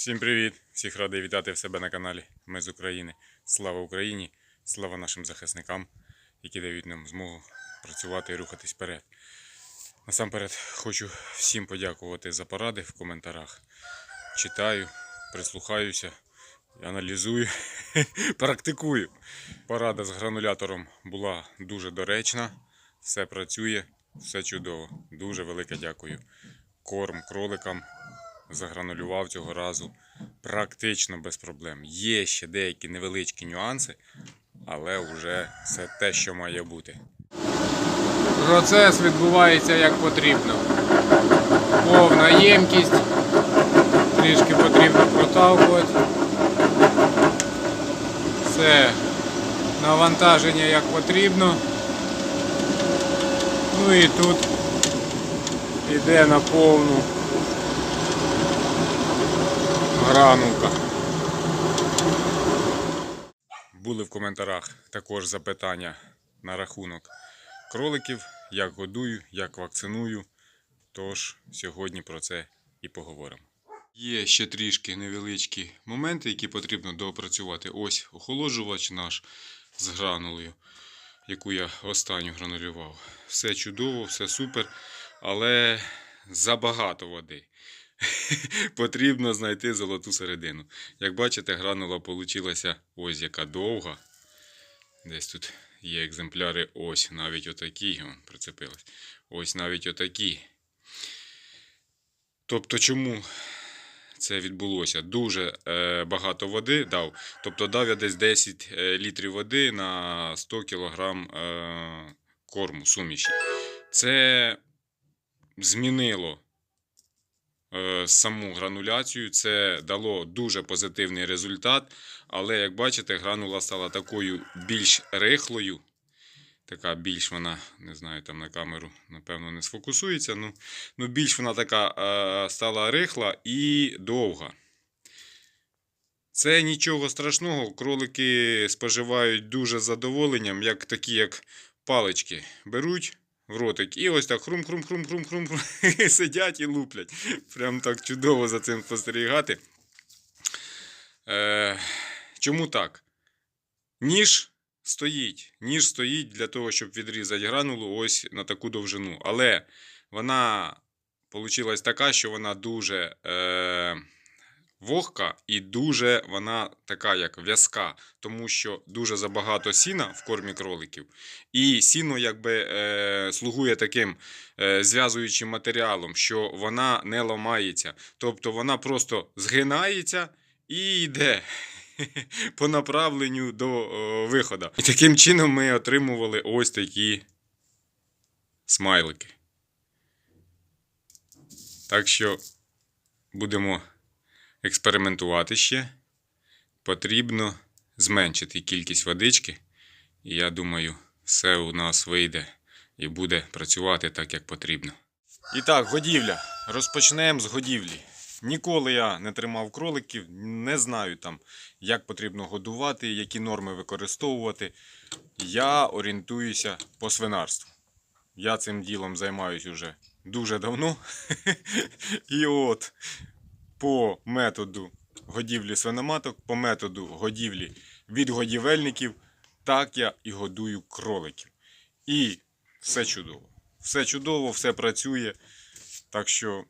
Всім привіт! Всіх радий вітати в себе на каналі. Ми з України. Слава Україні! Слава нашим захисникам, які дають нам змогу працювати і рухатись вперед. Насамперед хочу всім подякувати за поради в коментарях. Читаю, прислухаюся, аналізую, практикую. Порада з гранулятором була дуже доречна. Все працює, все чудово. Дуже велике дякую. Корм кроликам загранулював цього разу практично без проблем. Є ще деякі невеличкі нюанси, але вже все те, що має бути. Процес відбувається як потрібно. Повна ємкість. Трішки потрібно проталкувати. Все. Навантаження як потрібно. Ну і тут іде на повну гранулка. Були в коментарях також запитання на рахунок кроликів, як годую, як вакциную. Тож сьогодні про це і поговоримо. Є ще трішки невеличкі моменти, які потрібно доопрацювати. Ось охолоджувач наш з гранулею, яку я останню гранулював. Все чудово, все супер, але забагато води. Потрібно знайти золоту середину. Як бачите, гранула вийшла ось яка довга. Десь тут є екземпляри, ось навіть отакі, он, прицепилась. Ось навіть отакі. Тобто, чому це відбулося? Дуже е, багато води дав. Тобто дав я десь 10 е, літрів води на 100 кг е, корму суміші. Це змінило саму грануляцію. Це дало дуже позитивний результат. Але як бачите, гранула стала такою більш рихлою. Така більш вона, не знаю, там на камеру, напевно, не сфокусується. Ну, ну більш вона така е, стала рихла і довга. Це нічого страшного. Кролики споживають дуже задоволенням, як такі, як палички. Беруть в ротик і ось так хрум-хрум-хрум-хрум-хрум сидять і луплять. Прям так чудово за цим спостерігати. Е, чому так? Ніж стоїть. Ніж стоїть для того, щоб відрізати гранулу ось на таку довжину. Але вона вийшла така, що вона дуже е, вогка і дуже вона така, як в'язка, тому що дуже забагато сіна в кормі кроликів. І сіно якби е, слугує таким е, зв'язуючим матеріалом, що вона не ламається. Тобто вона просто згинається і йде по направленню до о, виходу. І таким чином ми отримували ось такі смайлики. Так що будемо експериментувати ще. Потрібно зменшити кількість водички. І я думаю, все у нас вийде і буде працювати так, як потрібно. І так, годівля. Розпочнемо з годівлі. Ніколи я не тримав кроликів, не знаю там, як потрібно годувати, які норми використовувати. Я орієнтуюся по свинарству. Я цим ділом займаюся вже дуже давно. І от по методу годівлі свиноматок, по методу годівлі від годівельників, так я і годую кроликів. І все чудово. Все чудово, все працює. Так що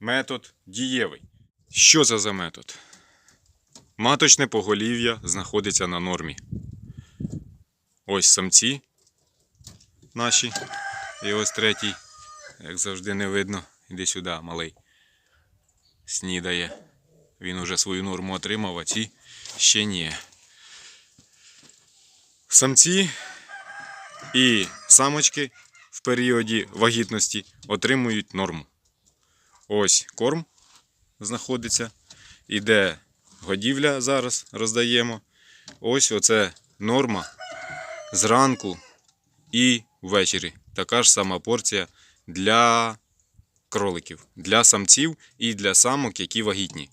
метод дієвий. Що це за метод? Маточне поголів'я знаходиться на нормі. Ось самці наші. І ось третій, як завжди, не видно. Іди сюди, малий. Снідає. Він уже свою норму отримав, а ці ще ні. Самці і самочки в періоді вагітності отримують норму. Ось корм знаходиться. Іде годівля зараз роздаємо. Ось оце норма зранку і ввечері. Така ж сама порція для кроликів, для самців і для самок, які вагітні.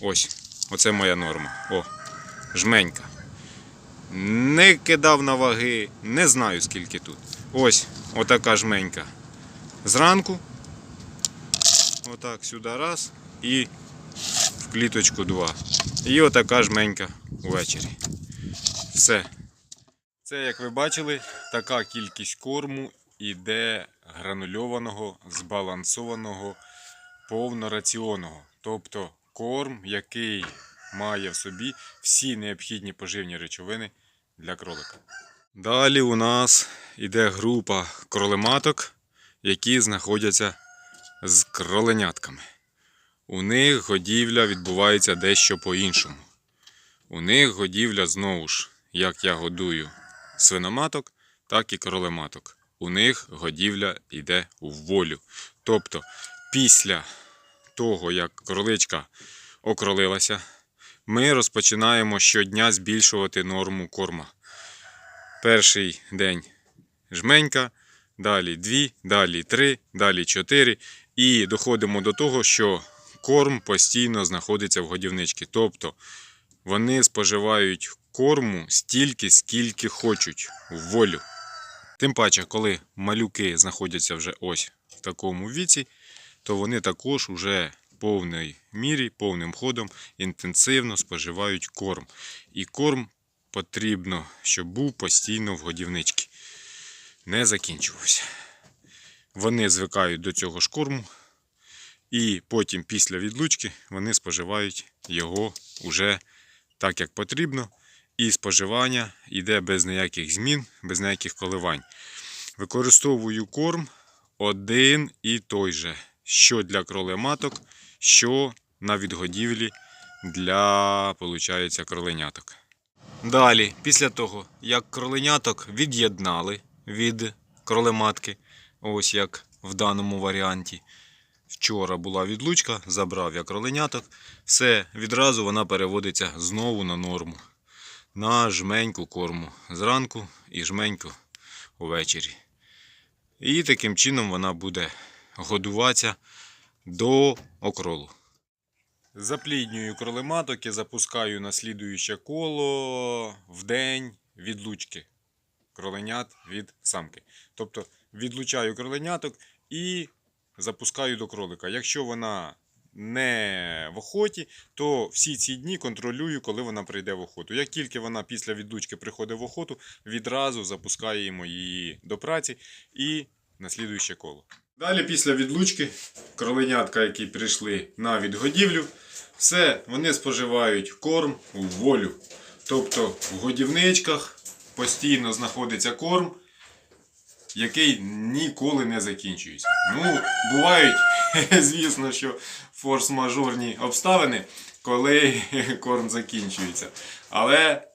Ось, оце моя норма. О, жменька. Не кидав на ваги, не знаю скільки тут. Ось, отака жменька. Зранку Отак сюди раз і в кліточку 2. І отака жменька ввечері. Все. Це, як ви бачили, така кількість корму іде гранульованого, збалансованого, повнораціонного. Тобто корм, який має в собі всі необхідні поживні речовини для кролика. Далі у нас іде група кролематок, які знаходяться з кроленятками. У них годівля відбувається дещо по-іншому. У них годівля знову ж, як я годую свиноматок, так і кролематок. У них годівля йде у волю. Тобто, після того, як кроличка окролилася, ми розпочинаємо щодня збільшувати норму корма. Перший день жменька, далі дві, далі три, далі чотири. І доходимо до того, що корм постійно знаходиться в годівничці. Тобто вони споживають корму стільки, скільки хочуть в волю. Тим паче, коли малюки знаходяться вже ось в такому віці, то вони також уже повній мірі, повним ходом інтенсивно споживають корм. І корм потрібно, щоб був постійно в годівничці. Не закінчувався. Вони звикають до цього ж корму, і потім, після відлучки, вони споживають його уже так, як потрібно. І споживання йде без ніяких змін, без ніяких коливань. Використовую корм один і той же, що для кролематок, що на відгодівлі для, получається, кроленяток. Далі, після того, як кроленяток від'єднали від кролематки, ось як в даному варіанті. Вчора була відлучка, забрав я кроленяток, все, відразу вона переводиться знову на норму. На жменьку корму зранку і жменьку увечері. І таким чином вона буде годуватися до окролу. Запліднюю кролематок і запускаю на слідуюче коло в день відлучки кроленят від самки. Тобто відлучаю кроленяток і запускаю до кролика. Якщо вона не в охоті, то всі ці дні контролюю, коли вона прийде в охоту. Як тільки вона після відлучки приходить в охоту, відразу запускаємо її до праці і на слідуюче коло. Далі після відлучки кроленятка, які прийшли на відгодівлю, все, вони споживають корм у волю. Тобто в годівничках постійно знаходиться корм, який ніколи не закінчується. Ну, бувають, звісно, що форс-мажорні обставини, коли корм закінчується. Але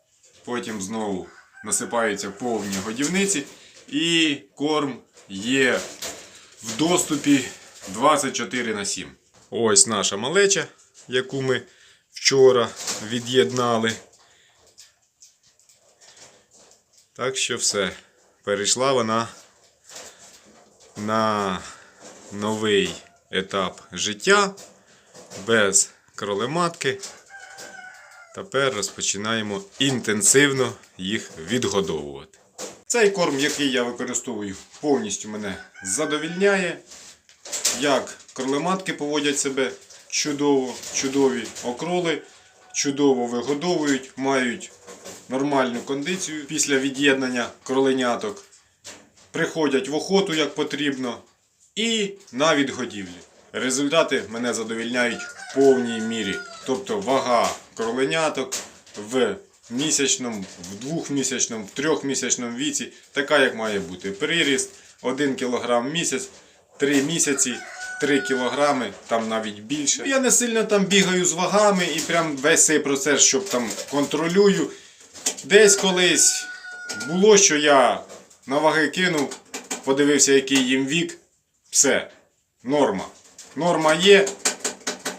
потім знову насипаються повні годівниці, і корм є в доступі 24 на 7. Ось наша малеча, яку ми вчора від'єднали. Так що все. Перейшла вона на новий етап життя без кролематки. Тепер розпочинаємо інтенсивно їх відгодовувати. Цей корм, який я використовую, повністю мене задовільняє. Як кролематки поводять себе чудово, чудові окроли, чудово вигодовують, мають нормальну кондицію після від'єднання кроленяток. Приходять в охоту як потрібно і на відгодівлі. Результати мене задовільняють в повній мірі. Тобто вага кроленяток в місячному, в двохмісячному, в трьохмісячному віці, така як має бути. Приріст 1 кг в місяць, 3 місяці. 3 кілограми, там навіть більше. Я не сильно там бігаю з вагами і прям весь цей процес, щоб там контролюю. Десь колись було, що я на ваги кинув, подивився, який їм вік. Все, норма. Норма є.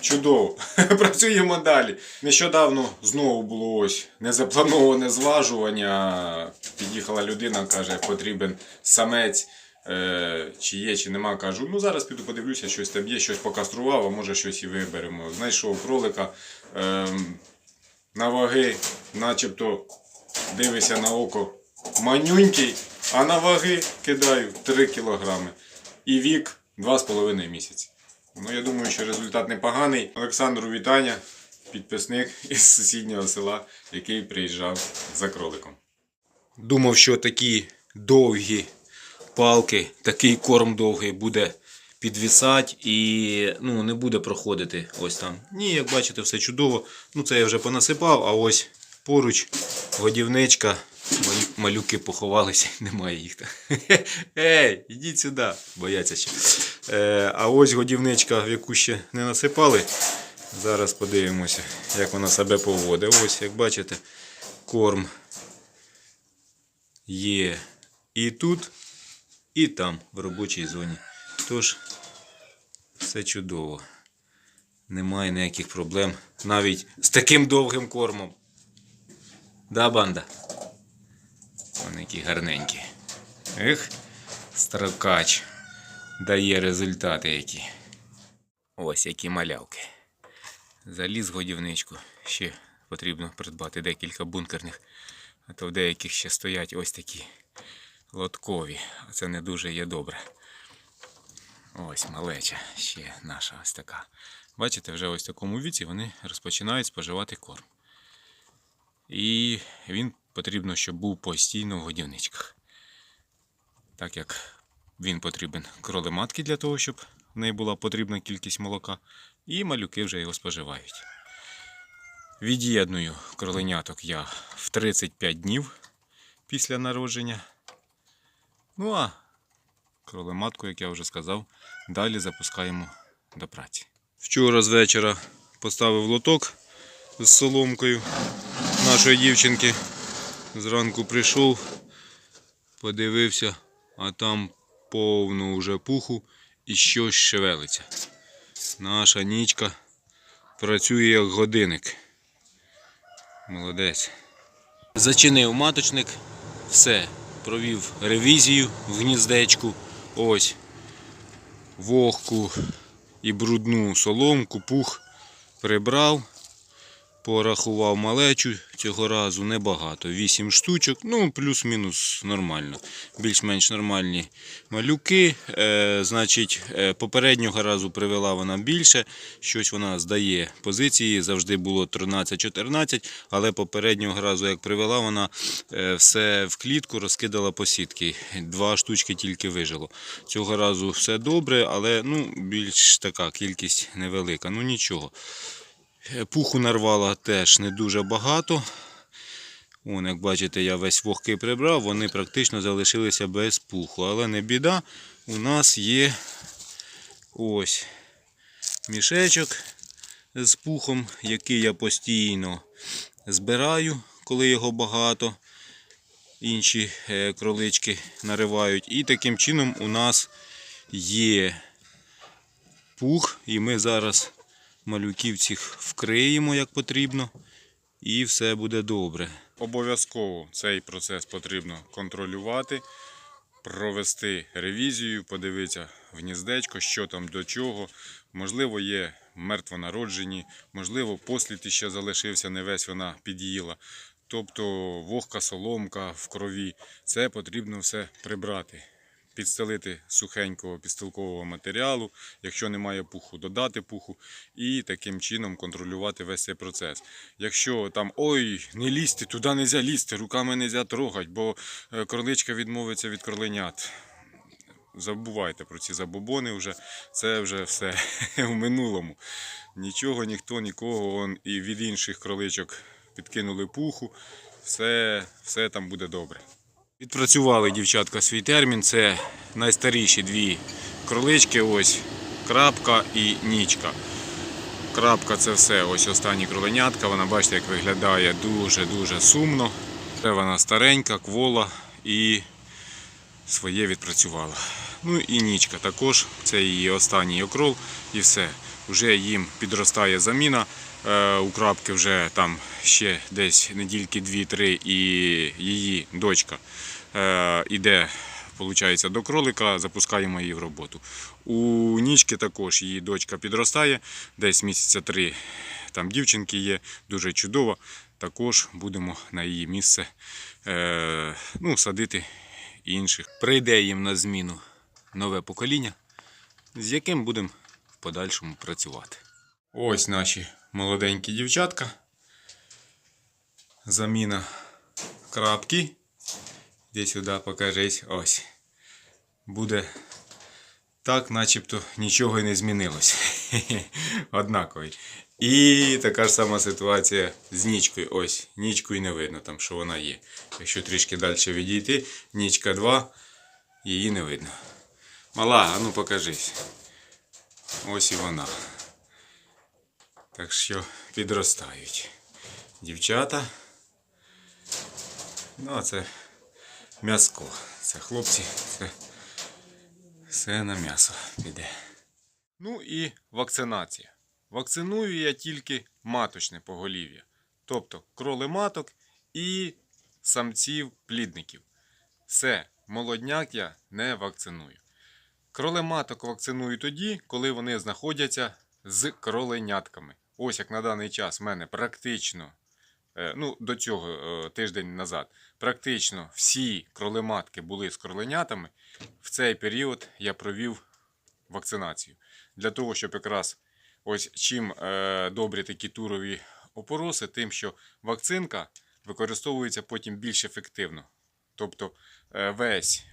Чудово. Працюємо далі. Нещодавно знову було ось незаплановане зважування. Під'їхала людина, каже, потрібен самець. Е, чи є, чи нема, кажу, ну зараз піду подивлюся, щось там є, щось покастрував, а може щось і виберемо. Знайшов кролика е, на ваги, начебто дивися на око манюнький, а на ваги кидаю 3 кілограми. І вік 2,5 місяці. Ну, я думаю, що результат непоганий. Олександру вітання. підписник із сусіднього села, який приїжджав за кроликом. Думав, що такі довгі палки, такий корм довгий буде підвісати і ну, не буде проходити ось там. Ні, як бачите, все чудово. Ну, це я вже понасипав, а ось поруч годівничка. Малюки поховалися, немає їх. Ей, ідіть сюди, бояться ще. Е, а ось годівничка, в яку ще не насипали. Зараз подивимося, як вона себе поводить. Ось, як бачите, корм є і тут, і там, в робочій зоні. Тож, все чудово. Немає ніяких проблем навіть з таким довгим кормом. Да, банда? Вони які гарненькі. Ех, строкач дає результати які. Ось які малявки. Заліз годівничку. Ще потрібно придбати декілька бункерних. А то в деяких ще стоять ось такі лоткові. А це не дуже є добре. Ось малеча ще наша ось така. Бачите, вже ось в такому віці вони розпочинають споживати корм. І він потрібно, щоб був постійно в годівничках. Так як він потрібен кролематки для того, щоб в неї була потрібна кількість молока, і малюки вже його споживають. Від'єдную кроленяток я в 35 днів після народження. Ну а кролематку, як я вже сказав, далі запускаємо до праці. Вчора з вечора поставив лоток з соломкою нашої дівчинки. Зранку прийшов, подивився, а там повно вже пуху і щось шевелиться. Наша нічка працює як годинник. Молодець. Зачинив маточник, все, провів ревізію в гніздечку. Ось вогку і брудну соломку, пух прибрав. Порахував малечу цього разу небагато. 8 штучок, ну плюс-мінус нормально. Більш-менш нормальні малюки. Е, значить, е, попереднього разу привела вона більше. Щось вона здає позиції. Завжди було 13-14, але попереднього разу, як привела, вона е, все в клітку розкидала по сітки. Два штучки тільки вижило. Цього разу все добре, але ну, більш така кількість невелика. Ну нічого. Е, Пуху нарвала теж не дуже багато. Вон, як бачите, я весь вогки прибрав, вони практично залишилися без пуху. Але не біда, у нас є ось мішечок з пухом, який я постійно збираю, коли його багато. Інші е, кролички наривають. І таким чином у нас є пух, і ми зараз малюків цих вкриємо як потрібно, і все буде добре. Обов'язково цей процес потрібно контролювати, провести ревізію, подивитися в гніздечко, що там до чого. Можливо, є мертвонароджені, можливо, послід ще залишився, не весь вона під'їла. Тобто вогка, соломка в крові. Це потрібно все прибрати підстелити сухенького підстилкового матеріалу, якщо немає пуху, додати пуху і таким чином контролювати весь цей процес. Якщо там ой, не лізьте, туди не можна лізти, руками не можна трогати, бо е, кроличка відмовиться від кроленят. Забувайте про ці забобони вже, це вже все в минулому. Нічого, ніхто, нікого он, і від інших кроличок підкинули пуху, все, все там буде добре. Відпрацювали дівчатка свій термін. Це найстаріші дві кролички. Ось крапка і нічка. Крапка це все. Ось останні кроленятка. Вона бачите, як виглядає дуже-дуже сумно. Це вона старенька, квола і своє відпрацювала. Ну і нічка також. Це її останній окрол і все. Вже їм підростає заміна. Е, У крапки вже там ще десь недільки 2-3 і її дочка е, іде до кролика запускаємо її в роботу. У нічки також її дочка підростає, десь місяця три там дівчинки є, дуже чудово. Також будемо на її місце е, ну, садити інших. Прийде їм на зміну нове покоління, з яким будемо в подальшому працювати. Ось наші молоденькі дівчатка. Заміна крапки. Іди сюди, покажись. Ось. Буде так, начебто нічого і не змінилось. Однаковий. І така ж сама ситуація з нічкою. Ось, нічку і не видно там, що вона є. Якщо трішки далі відійти, нічка 2, її не видно. Мала, а ну покажись. Ось і вона. Так що підростають. Дівчата. Ну, а це м'яско. Це хлопці, це все на м'ясо піде. Ну і вакцинація. Вакциную я тільки маточне поголів'я. Тобто кроли маток і самців плідників. Все, молодняк я не вакциную. Кроли маток вакциную тоді, коли вони знаходяться з кроленятками. Ось як на даний час в мене практично, е, ну до цього е, тиждень назад, практично всі кролематки були з кроленятами. В цей період я провів вакцинацію. Для того, щоб якраз ось чим е, добрі такі турові опороси, тим, що вакцинка використовується потім більш ефективно. Тобто весь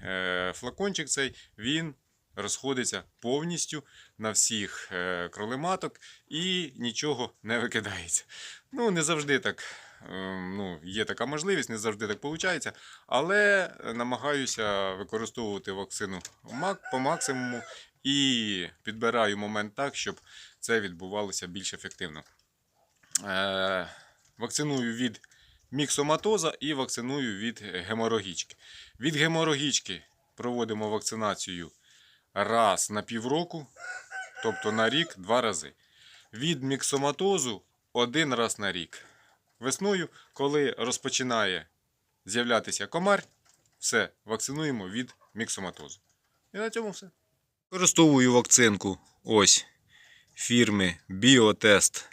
флакончик цей він розходиться повністю на всіх е, кролематок і нічого не викидається. Ну, не завжди так. е, Ну, є така можливість, не завжди так виходить, але намагаюся використовувати вакцину по максимуму і підбираю момент так, щоб це відбувалося більш ефективно. Е, вакциную від міксоматоза і вакциную від геморогічки. Від геморогічки проводимо вакцинацію раз на півроку, тобто на рік два рази. Від міксоматозу один раз на рік. Весною, коли розпочинає з'являтися комар, все, вакцинуємо від міксоматозу. І на цьому все. Використовую вакцинку ось фірми Biotest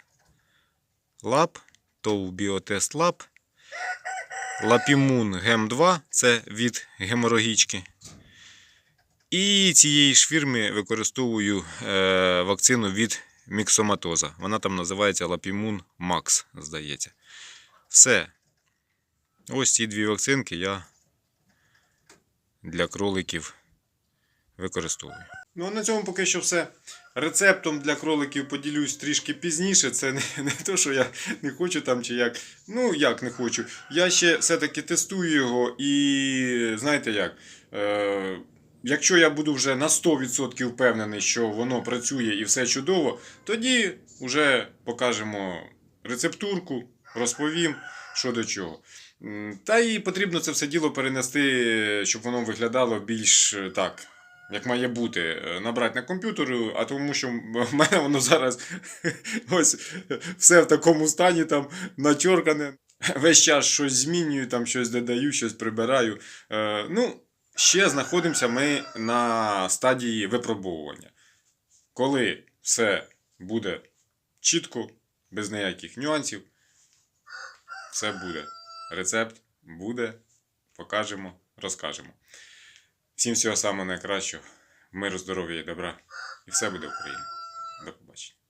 Lab, ТОВ Biotest Lab. Лапімун Гем 2 це від геморогічки. І цієї ж фірми використовую е, вакцину від міксоматоза. Вона там називається Лапімун Max, здається. Все. Ось ці дві вакцинки я для кроликів використовую. Ну, а на цьому поки що все. Рецептом для кроликів поділюсь трішки пізніше. Це не, не то, що я не хочу там чи як. Ну, як не хочу. Я ще все-таки тестую його і знаєте як. Е, якщо я буду вже на 100% впевнений, що воно працює і все чудово, тоді вже покажемо рецептурку, розповім, що до чого. Та і потрібно це все діло перенести, щоб воно виглядало більш е, так, як має бути. Е, Набрати на комп'ютер, а тому що в мене воно зараз ось все в такому стані там начоркане. Весь час щось змінюю, там щось додаю, щось прибираю. Е, ну, ще знаходимося ми на стадії випробовування. Коли все буде чітко, без ніяких нюансів, все буде. Рецепт буде, покажемо, розкажемо. Всім всього самого найкращого, миру, здоров'я і добра. І все буде Україна. До побачення.